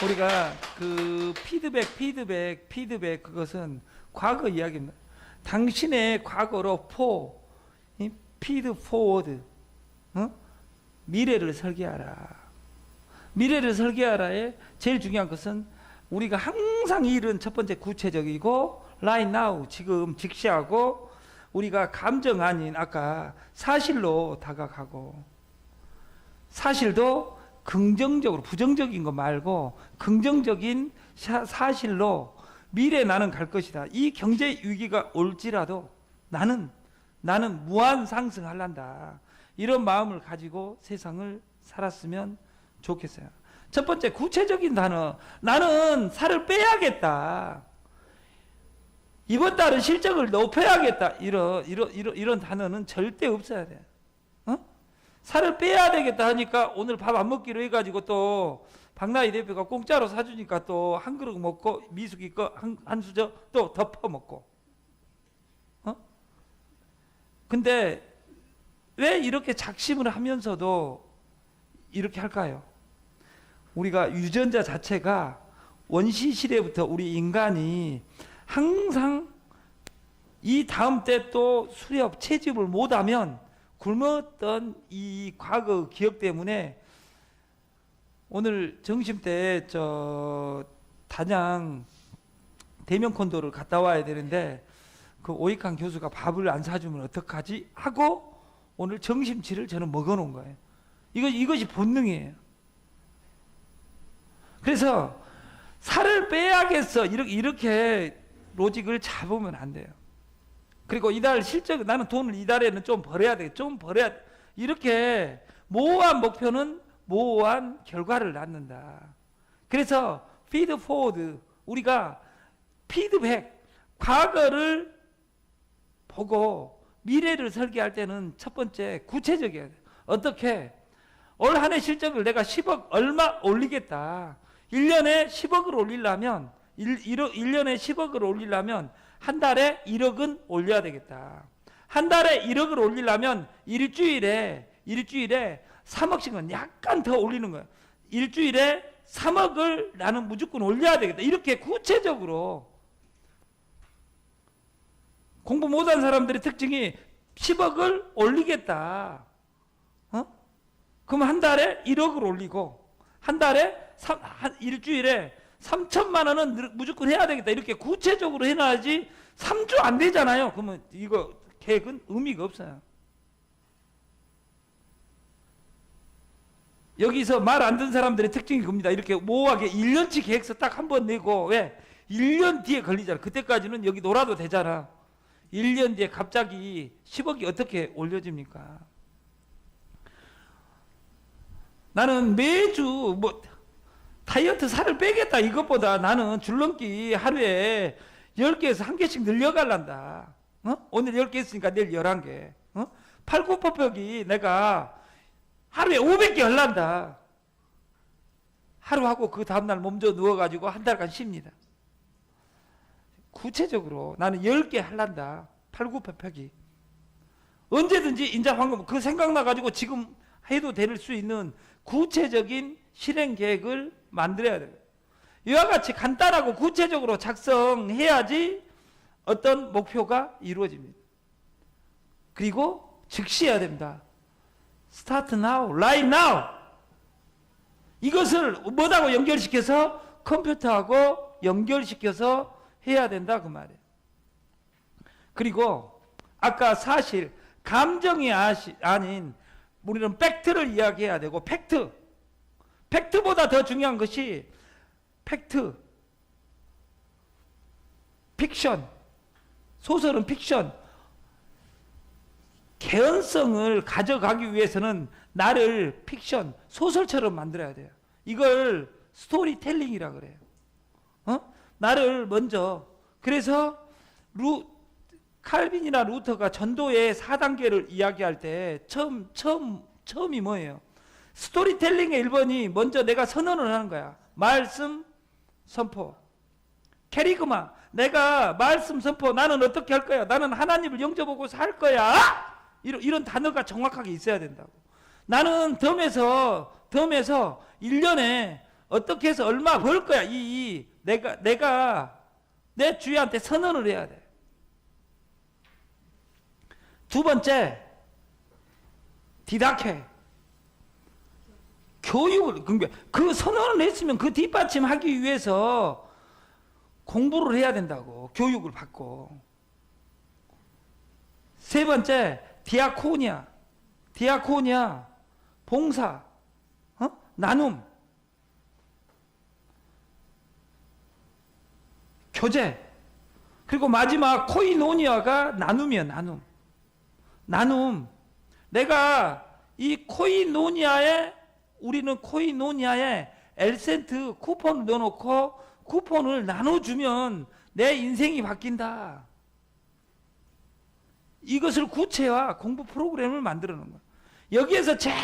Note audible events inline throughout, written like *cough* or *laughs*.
우리가 그 피드백, 피드백, 피드백 그것은 과거 이야기입니다. 당신의 과거로 포, 이 피드 포워드, 어? 미래를 설계하라. 미래를 설계하라의 제일 중요한 것은 우리가 항상 이 일은 첫 번째 구체적이고 right now 지금 직시하고 우리가 감정 아닌 아까 사실로 다가가고 사실도 긍정적으로 부정적인 거 말고 긍정적인 사- 사실로 미래 나는 갈 것이다. 이 경제 위기가 올지라도 나는 나는 무한 상승할란다. 이런 마음을 가지고 세상을 살았으면 좋겠어요. 첫 번째 구체적인 단어 나는 살을 빼야겠다. 이번 달은 실적을 높여야겠다. 이런 이런 이런 이런 단어는 절대 없어야 돼. 어? 살을 빼야 되겠다 하니까 오늘 밥 안 먹기로 해가지고 또 박나희 대표가 공짜로 사주니까 또 한 그릇 먹고 미숙이 거한 한 수저 또 덮어 먹고. 어? 근데 왜 이렇게 작심을 하면서도 이렇게 할까요? 우리가 유전자 자체가 원시 시대부터 우리 인간이 항상 이 다음 때 또 수렵 채집을 못하면 굶었던 이 과거 기억 때문에 오늘 점심 때 저 단양 대면 콘도를 갔다 와야 되는데 그 오익환 교수가 밥을 안 사주면 어떡하지 하고 오늘 점심치를 저는 먹어놓은 거예요. 이거 이것이 본능이에요. 그래서 살을 빼야겠어 이렇게 이렇게 로직을 잡으면 안 돼요. 그리고 이달 실적 나는 돈을 이달에는 좀 벌어야 돼. 좀 벌어야 돼. 이렇게 모호한 목표는 모호한 결과를 낳는다. 그래서 피드 포워드 우리가 피드백 과거를 보고 미래를 설계할 때는 첫 번째 구체적이어야 돼. 어떻게 올 한 해 실적을 내가 10억 얼마 올리겠다. 1년에 10억을 올리려면 1, 1억, 1년에 10억을 올리려면 한 달에 1억은 올려야 되겠다. 한 달에 1억을 올리려면 일주일에 일주일에 3억씩은 약간 더 올리는 거야. 일주일에 3억을 나는 무조건 올려야 되겠다. 이렇게 구체적으로 공부 못한 사람들의 특징이 10억을 올리겠다. 어? 그럼 한 달에 1억을 올리고 한 달에 삼, 한 일주일에 3천만 원은 늘- 무조건 해야 되겠다. 이렇게 구체적으로 해놔야지 3주 안 되잖아요. 그러면 이거 계획은 의미가 없어요. 여기서 말 안 듣는 사람들의 특징이 겁니다. 이렇게 모호하게 1년치 계획서 딱 한 번 내고 왜? 1년 뒤에 걸리잖아. 그때까지는 여기 놀아도 되잖아. 1년 뒤에 갑자기 10억이 어떻게 올려집니까? 나는 매주 뭐 다이어트 살을 빼겠다 이것보다 나는 줄넘기 하루에 10개에서 한 개씩 늘려갈란다. 어? 오늘 10개 했으니까 내일 11개. 어? 팔굽혀펴기 내가 하루에 500개 할란다. 하루 하고 그 다음날 몸져 누워가지고 한 달간 쉽니다. 구체적으로 나는 10개 할란다. 팔굽혀펴기. 언제든지 인자 황금 그 생각나가지고 지금 해도 될 수 있는 구체적인 실행 계획을 만들어야 돼요. 이와 같이 간단하고 구체적으로 작성해야지 어떤 목표가 이루어집니다. 그리고 즉시해야 됩니다. Start now, right now. 이것을 뭐하고 연결시켜서 컴퓨터하고 연결시켜서 해야 된다 그 말이에요. 그리고 아까 사실 감정이 아시, 아닌 우리는 팩트를 이야기해야 되고 팩트 팩트보다 더 중요한 것이 팩트 픽션 소설은 픽션 개연성을 가져가기 위해서는 나를 픽션 소설처럼 만들어야 돼요. 이걸 스토리텔링이라 그래요. 어? 나를 먼저 그래서 루 칼빈이나 루터가 전도의 4단계를 이야기할 때 처음 처음 처음이 뭐예요? 스토리텔링의 1번이 먼저 내가 선언을 하는 거야. 말씀 선포. 캐리그마 내가 말씀 선포 나는 어떻게 할 거야? 나는 하나님을 영접하고 살 거야. 이런 이런 단어가 정확하게 있어야 된다고. 나는 덤에서 덤에서 1년에 어떻게 해서 얼마 벌 거야. 이, 이 내가 내가 내 주위한테 선언을 해야 돼. 두 번째 디다케 교육을 그러니까 그 선언을 했으면 그 뒷받침하기 위해서 공부를 해야 된다고 교육을 받고. 세 번째 디아코니아. 디아코니아 봉사 어? 나눔. 교제 그리고 마지막 코이노니아가 나눔이야 나눔. 나눔. 내가 이 코이노니아에 우리는 코이노니아에 엘센트 쿠폰을 넣어놓고 쿠폰을 나눠주면 내 인생이 바뀐다. 이것을 구체화 공부 프로그램을 만들어 놓은 거야. 여기에서 제일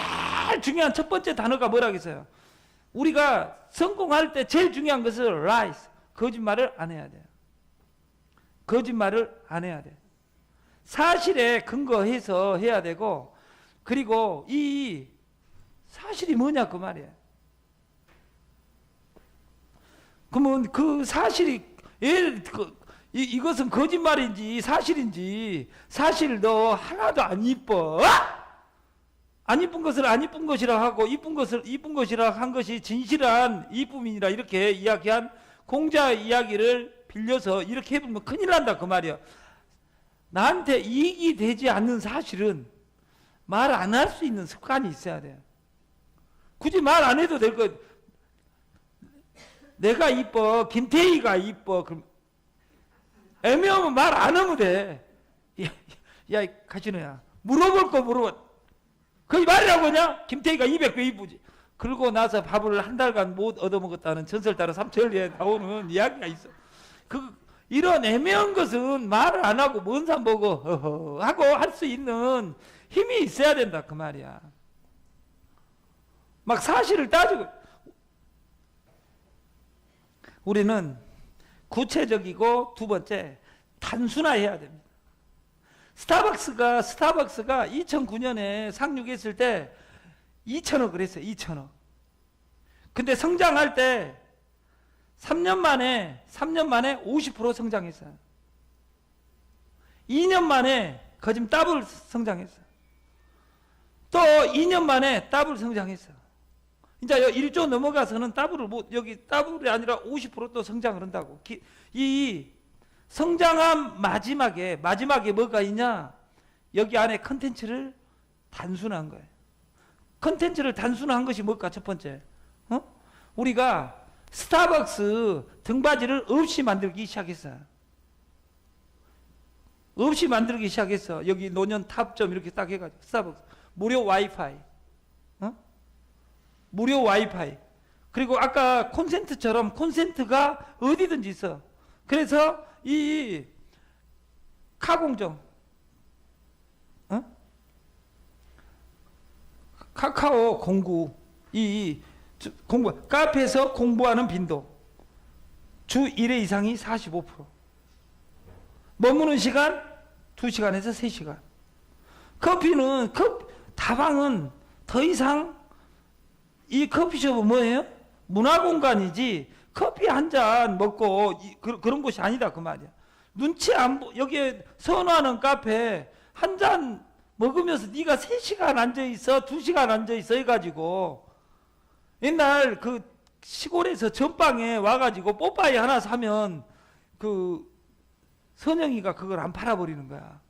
중요한 첫 번째 단어가 뭐라겠어요? 우리가 성공할 때 제일 중요한 것은 lies. 거짓말을 안 해야 돼요. 거짓말을 안 해야 돼. 사실에 근거해서 해야 되고 그리고 이 사실이 뭐냐 그 말이에요. 그러면 그 사실이 예를 그, 이, 이것은 거짓말인지 사실인지 사실 너 하나도 안 이뻐. 아! 안 이쁜 것을 안 이쁜 것이라 하고 이쁜 것을 이쁜 것이라 한 것이 진실한 이쁨이니라 이렇게 이야기한 공자 이야기를 빌려서 이렇게 해보면 큰일 난다 그 말이야. 나한테 이익이 되지 않는 사실은 말 안 할 수 있는 습관이 있어야 돼요. 굳이 말 안 해도 될 것. 내가 이뻐, 김태희가 이뻐. 그럼 애매하면 말 안 하면 돼. 야, 야, 이 가시노야. 물어볼 거 물어봐. 그게 말이라고 하냐? 김태희가 200배 이쁘지. 그러고 나서 밥을 한 달간 못 얻어먹었다는 전설 따라 삼천리에 나오는 이야기가 있어. 그 이런 애매한 것은 말을 안 하고 뭔산 보고 하고 할 수 있는 힘이 있어야 된다 그 말이야. 막 사실을 따지고 우리는 구체적이고 두 번째 단순화해야 됩니다. 스타벅스가 스타벅스가 2009년에 상륙했을 때 2천억을 했어요. 2천억. 근데 성장할 때 3년 만에 3년 만에 50% 성장했어요. 2년 만에 거짓 더블 성장했어요. 또 2년 만에 더블 성장했어요. 이제 1조 넘어가서는 더블을 못 여기 더블이 아니라 50%또 성장을 한다고. 기, 이 성장한 마지막에 마지막에 뭐가 있냐? 여기 안에 컨텐츠를 단순한 거예요. 컨텐츠를 단순한 것이 뭘까? 첫 번째. 어? 우리가 스타벅스 등받이를 없이 만들기 시작했어요. 없이 만들기 시작했어. 여기 노년 탑점 이렇게 딱 해가지고 스타벅스 무료 와이파이, 어? 무료 와이파이. 그리고 아까 콘센트처럼 콘센트가 어디든지 있어. 그래서 이 카공정, 어? 카카오 공구, 이 주- 공부 카페에서 공부하는 빈도 주 1회 이상이 45% 머무는 시간 2시간에서 3시간 커피는 컵 다방은 더 이상 이 커피숍은 뭐예요? 문화 공간이지 커피 한 잔 먹고 이, 그, 런 곳이 아니다 그 말이야 눈치 안 보, 여기에 선호하는 카페 한 잔 먹으면서 네가 3시간 앉아 있어 2시간 앉아 있어 해 가지고 옛날 그 시골에서 전방에 와가지고 뽀빠이 하나 사면 그 선영이가 그걸 안 팔아버리는 거야.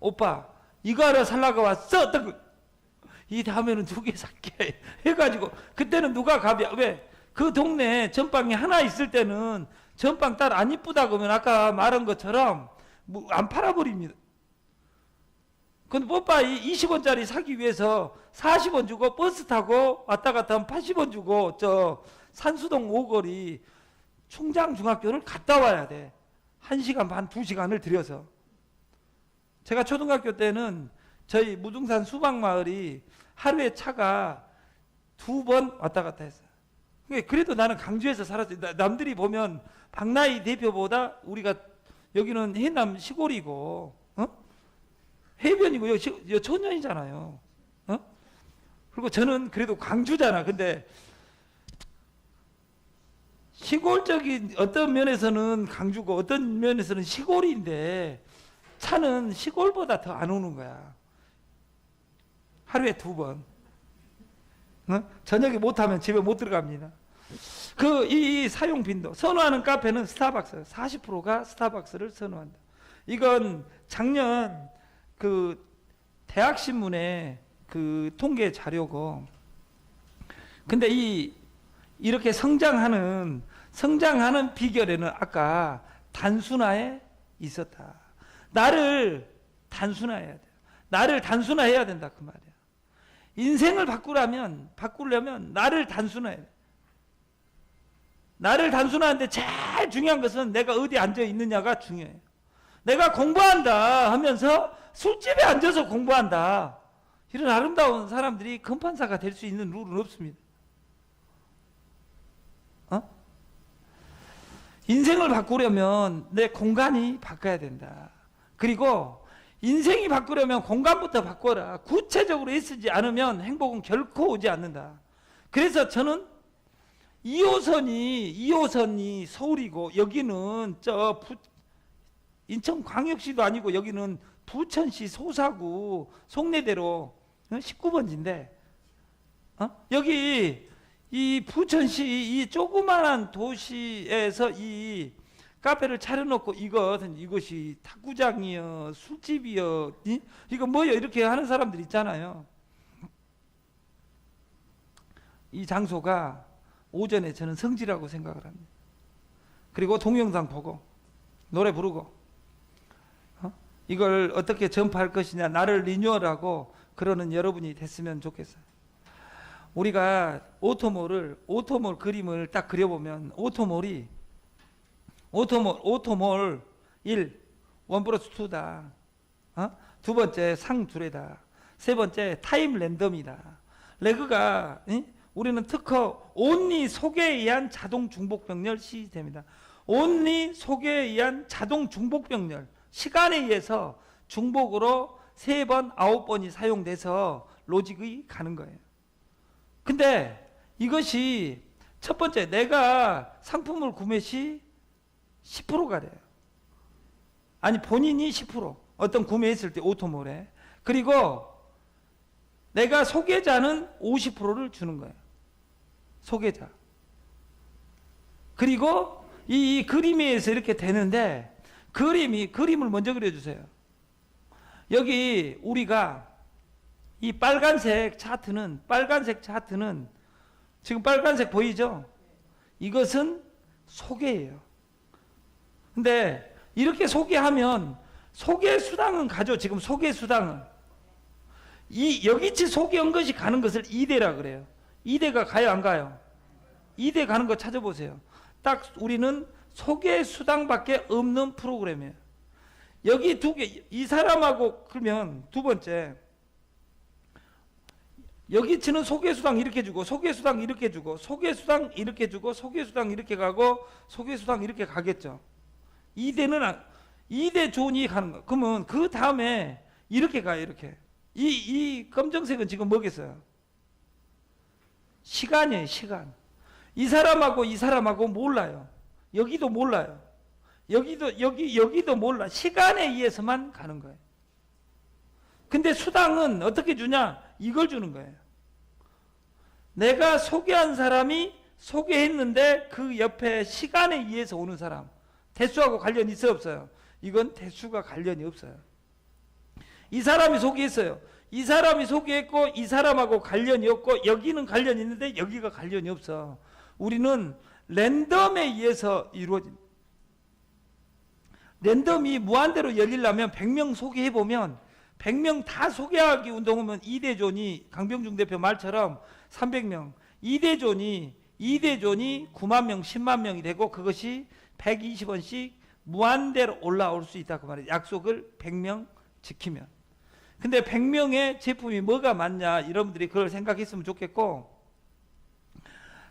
오빠 이거 하나 살라고 왔어. 이 다음에는 두개 살게 *laughs* 해가지고 그때는 누가 가벼 왜그 동네 전방에 하나 있을 때는 전방 딸 안 이쁘다 그러면 아까 말한 것처럼 뭐 안 팔아버립니다. 근데 뽀빠이 20원짜리 사기 위해서 40원 주고 버스 타고 왔다 갔다 하면 80원 주고 저 산수동 오거리 충장 중학교를 갔다 와야 돼. 1시간 반, 2시간을 들여서. 제가 초등학교 때는 저희 무등산 수박마을이 하루에 차가 두 번 왔다 갔다. 그러니까 그래도 나는 강주에서 살았어요. 나- 남들이 보면 박나희 대표보다 우리가 여기는 해남 시골이고, 어? 해변이고 여기 천년이잖아요. 어? 그리고 저는 그래도 광주잖아. 근데 시골적인 어떤 면에서는 강주고 어떤 면에서는 시골인데 차는 시골보다 더 안 오는 거야. 하루에 두 번. 어? 저녁에 못하면 집에 못 들어갑니다. 그 이 사용 빈도 선호하는 카페는 스타벅스 40%가 스타벅스를 선호한다. 이건 작년 그 대학 신문에 그 통계 자료고. 근데 이 이렇게 성장하는 성장하는 비결에는 아까 단순화에 있었다. 나를 단순화해야 돼. 나를 단순화해야 된다 그 말이야. 인생을 바꾸려면 바꾸려면 나를 단순화해. 나를 단순화하는데 제일 중요한 것은 내가 어디 앉아 있느냐가 중요해요. 내가 공부한다 하면서 술집에 앉아서 공부한다. 이런 아름다운 사람들이 금판사가 될 수 있는 룰은 없습니다. 어? 인생을 바꾸려면 내 공간이 바꿔야 된다. 그리고 인생이 바꾸려면 공간부터 바꿔라. 구체적으로 애쓰지 않으면 행복은 결코 오지 않는다. 그래서 저는 2호선이 2호선이 서울이고 여기는 저 부, 인천 광역시도 아니고 여기는 부천시 소사구 송내대로 19번지인데 어? 여기 이 부천시 이 조그마한 도시에서 이 카페를 차려놓고 이것은 이것이 탁구장이여 술집이여 이? 이거 뭐여 이렇게 하는 사람들 있잖아요. 이 장소가 오전에 저는 성지라고 생각을 합니다. 그리고 동영상 보고 노래 부르고 어? 이걸 어떻게 전파할 것이냐 나를 리뉴얼하고 그러는 여러분이 됐으면 좋겠어요. 우리가 오토몰을 오토몰 그림을 딱 그려보면 오토몰이 오토몰 오토몰 1 1 플러스 2다. 어? 두 번째 상두레다. 세 번째 타임 랜덤이다. 레그가 이? 우리는 특허 온리 속에 의한 자동 중복 병렬 시스템이다. 온리 속에 의한 자동 중복 병렬 시간에 의해서 중복으로 세 번, 아홉 번이 사용돼서 로직이 가는 거예요. 근데 이것이 첫 번째 내가 상품을 구매 시 10%가 돼요. 아니 본인이 10% 어떤 구매했을 때 오토몰에 그리고 내가 소개자는 50%를 주는 거예요. 소개자. 그리고 이, 이 그림에 의해서 이렇게 되는데 그림이 그림을 먼저 그려주세요. 여기 우리가 이 빨간색 차트는 빨간색 차트는 지금 빨간색 보이죠? 이것은 소개예요. 근데 이렇게 소개하면 소개 수당은 가죠. 지금 소개 수당은 이 여기치 소개한 것이 가는 것을 2대라 그래요. 2대가 가요 안 가요? 2대 가는 거 찾아보세요. 딱 우리는 소개 수당밖에 없는 프로그램이에요. 여기 두 개, 이 사람하고 그러면 두 번째 여기 치는 소개수당 이렇게 주고 소개수당 이렇게 주고 소개수당 이렇게 주고 소개수당 이렇게 가고 소개수당 이렇게 가겠죠. 2대는 2대 존이 가는 거. 그러면 그 다음에 이렇게 가요. 이렇게. 이, 이 검정색은 지금 뭐겠어요? 시간이에요. 시간. 이 사람하고 이 사람하고 몰라요. 여기도 몰라요. 여기도 여기 여기도 몰라. 시간에 의해서만 가는 거예요. 근데 수당은 어떻게 주냐? 이걸 주는 거예요. 내가 소개한 사람이 소개했는데 그 옆에 시간에 의해서 오는 사람. 대수하고 관련이 있어 없어요? 이건 대수가 관련이 없어요. 이 사람이 소개했어요. 이 사람이 소개했고 이 사람하고 관련이 없고 여기는 관련이 있는데 여기가 관련이 없어. 우리는 랜덤에 의해서 이루어진 랜덤이 무한대로 열리려면 100명 소개해 보면 100명 다 소개하기 운동하면 2대존이 강병중 대표 말처럼 300명 2대존이 2대존이 9만 명 10만 명이 되고 그것이 120원씩 무한대로 올라올 수 있다 그 말이에요. 약속을 100명 지키면. 근데 100명의 제품이 뭐가 맞냐 여러분들이 그걸 생각했으면 좋겠고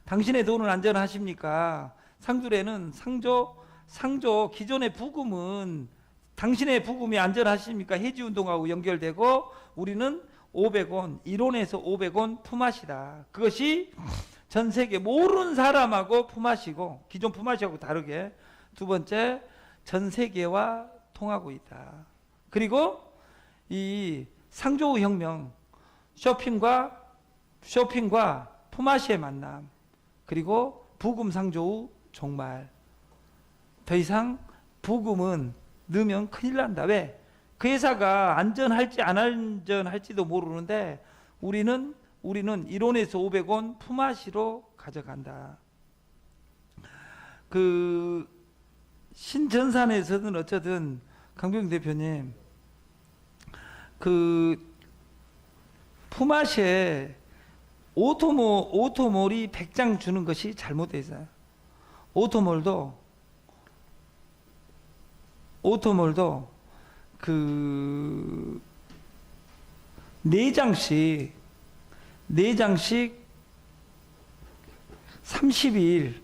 당신의 돈은 안전하십니까? 상주에는 상조 상조 기존의 부금은 당신의 부금이 안전하십니까? 해지 운동하고 연결되고 우리는 500원 이론에서 500원 품앗이다. 그것이 전 세계 모르는 사람하고 품앗이고 기존 품앗이하고 다르게 두 번째 전 세계와 통하고 있다. 그리고 이 상조우 혁명 쇼핑과 쇼핑과 품앗이의 만남 그리고 부금 상조우 종말 더 이상 부금은 넣으면 큰일 난다. 왜? 그 회사가 안전할지 안 안전할지도 모르는데 우리는 우리는 1원에서 500원 품앗이로 가져간다. 그 신전산에서는 어쩌든 강병 대표님 그 품앗이에 오토몰 오토몰이 100장 주는 것이 잘못돼 있어요. 오토몰도 오토몰도 그네 장씩 네 장씩 30일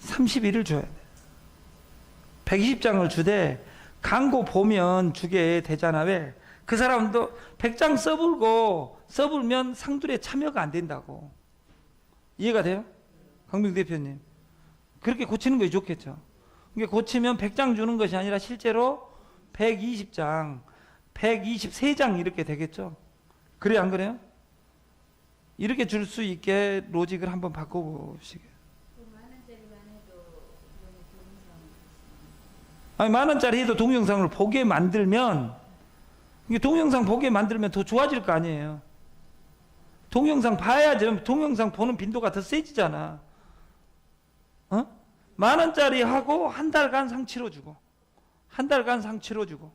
30일을 줘야 돼. 120장을 주되 광고 보면 주게 되잖아. 왜? 그 사람도 100장 써불고 써불면 상들에 참여가 안 된다고. 이해가 돼요? 강병 대표님. 그렇게 고치는 게 좋겠죠. 이게 고치면 100장 주는 것이 아니라 실제로 120장, 123장 이렇게 되겠죠. 그래 안 그래요? 이렇게 줄 수 있게 로직을 한번 바꿔보시게. 아니 만 원짜리 해도 동영상을 보게 만들면 이게 동영상 보게 만들면 더 좋아질 거 아니에요. 동영상 봐야지 동영상 보는 빈도가 더 세지잖아. 어? 만 원짜리 하고 한 달간 상 치러주고 한 달간 상 치러주고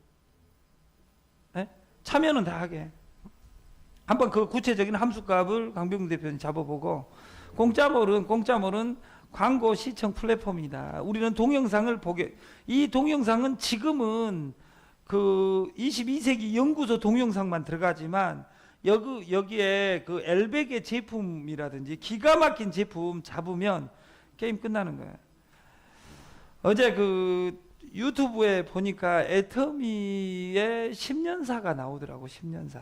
예? 참여는 다 하게. 한번 그 구체적인 함수값을 강병 대표님 잡아보고 공짜몰은 공짜몰은 광고 시청 플랫폼이다. 우리는 동영상을 보게 이 동영상은 지금은 그 22세기 연구소 동영상만 들어가지만 여기 여기에 그 엘백의 제품이라든지 기가 막힌 제품 잡으면 게임 끝나는 거야. 어제 그 유튜브에 보니까 애터미의 10년사가 나오더라고 10년사.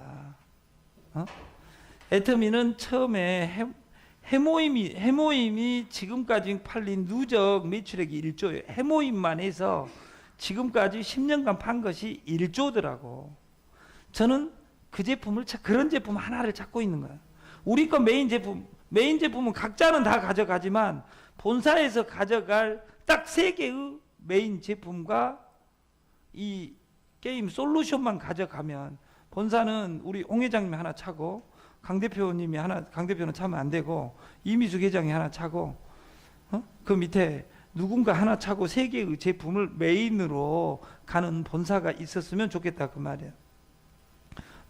어? 애터미는 처음에 해, 해모임이 해모임이 지금까지 팔린 누적 매출액이 1조예요. 해모임만 해서 지금까지 10년간 판 것이 1조더라고. 저는 그 제품을 차- 그런 제품 하나를 찾고 있는 거야. 우리 거 메인 제품 메인 제품은 각자는 다 가져가지만 본사에서 가져갈 딱 세 개의 메인 제품과 이 게임 솔루션만 가져가면 본사는 우리 옹 회장님이 하나 차고 강 대표님이 하나 강 대표는 차면 안 되고 이미숙 회장이 하나 차고 어? 그 밑에 누군가 하나 차고 세 개의 제품을 메인으로 가는 본사가 있었으면 좋겠다 그 말이야.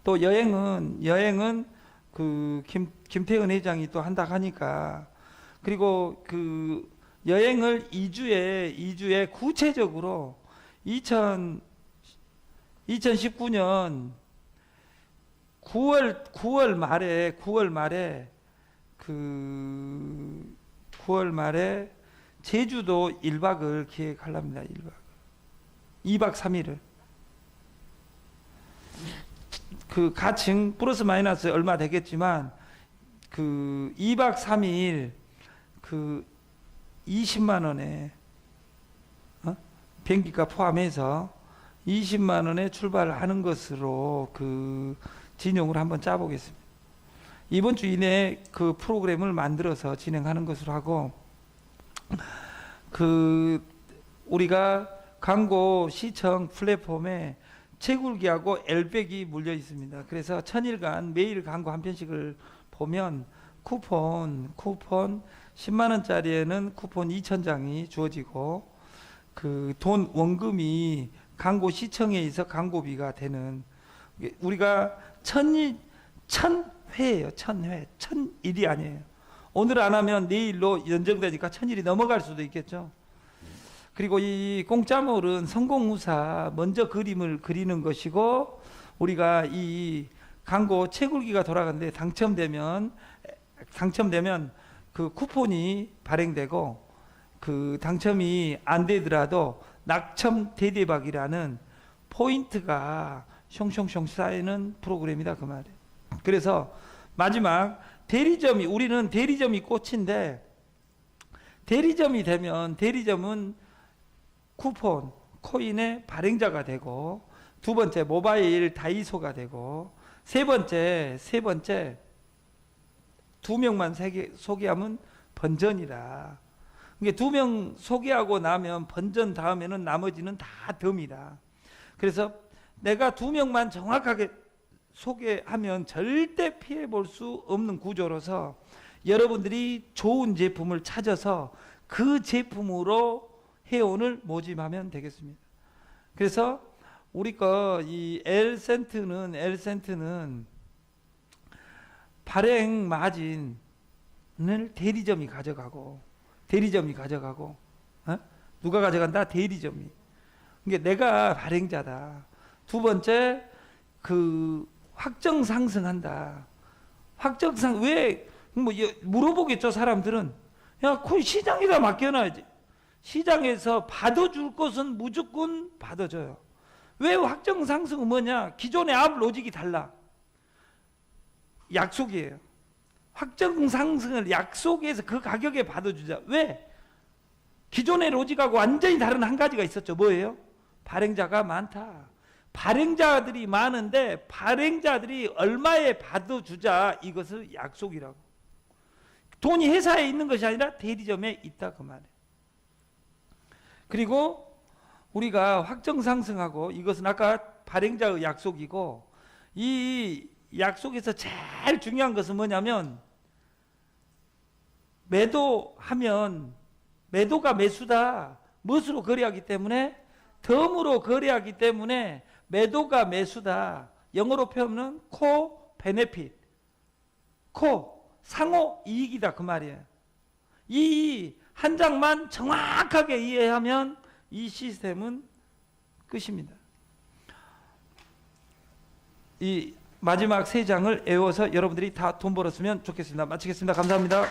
또 여행은 여행은 그 김, 김태은 회장이 또 한다 하니까 그리고 그 여행을 2주에 2주에 구체적으로 2000 2019년 9월 9월 말에 9월 말에 그 9월 말에 제주도 1박을 계획하랍니다. 1박. 2박 3일을. 그 가층 플러스 마이너스 얼마 되겠지만 그 2박 3일 그 20만 원에 어? 비행기가 포함해서 20만 원에 출발하는 것으로 그 진용을 한번 짜보겠습니다. 이번 주 이내에 그 프로그램을 만들어서 진행하는 것으로 하고 그 우리가 광고 시청 플랫폼에 채굴기하고 엘백이 물려 있습니다. 그래서 천일간 매일 광고 한 편씩을 보면 쿠폰 쿠폰 10만 원짜리에는 쿠폰 2천 장이 주어지고 그 돈 원금이 광고 시청에 있어 광고비가 되는 우리가 천일 천 회예요. 천 회. 천 일이 아니에요. 오늘 안 하면 내일로 연정되니까 천 일이 넘어갈 수도 있겠죠. 그리고 이 공짜몰은 성공 후사 먼저 그림을 그리는 것이고 우리가 이 광고 채굴기가 돌아가는데 당첨되면 당첨되면 그 쿠폰이 발행되고 그 당첨이 안 되더라도 낙첨 대대박이라는 포인트가 숑숑숑 쌓이는 프로그램이다 그 말이에요. 그래서 마지막 대리점이 우리는 대리점이 꽃인데 대리점이 되면 대리점은 쿠폰, 코인의 발행자가 되고 두 번째 모바일 다이소가 되고 세 번째 세 번째 두 명만 소개하면 번전이다. 이게 두명 소개하고 나면 번전 다음에는 나머지는 다 덤이다. 그래서 내가 두 명만 정확하게 소개하면 절대 피해 볼 수 없는 구조로서 여러분들이 좋은 제품을 찾아서 그 제품으로 회원을 모집하면 되겠습니다. 그래서 우리 거이 엘센트는 엘센트는 발행 마진을 대리점이 가져가고 대리점이 가져가고 어? 누가 가져간다 대리점이 그러니까 내가 발행자다 두 번째 그 확정 상승한다 확정 상 왜뭐 물어보겠죠 사람들은 야 코인 시장에다 맡겨놔야지 시장에서 받아줄 것은 무조건 받아줘요 왜 확정 상승은 뭐냐 기존의 앞 로직이 달라 약속이에요. 확정 상승을 약속해서 그 가격에 받아주자. 왜? 기존의 로직하고 완전히 다른 한 가지가 있었죠. 뭐예요? 발행자가 많다. 발행자들이 많은데 발행자들이 얼마에 받아주자 이것을 약속이라고. 돈이 회사에 있는 것이 아니라 대리점에 있다 그 말이에요. 그리고 우리가 확정 상승하고 이것은 아까 발행자의 약속이고 이 약속에서 제일 중요한 것은 뭐냐면 매도하면 매도가 매수다. 무엇으로 거래하기 때문에 덤으로 거래하기 때문에 매도가 매수다. 영어로 표현은 코 베네핏. 코 상호 이익이다 그 말이에요. 이 한 장만 정확하게 이해하면 이 시스템은 끝입니다. 이 마지막 세 장을 외워서 여러분들이 다 돈 벌었으면 좋겠습니다. 마치겠습니다. 감사합니다.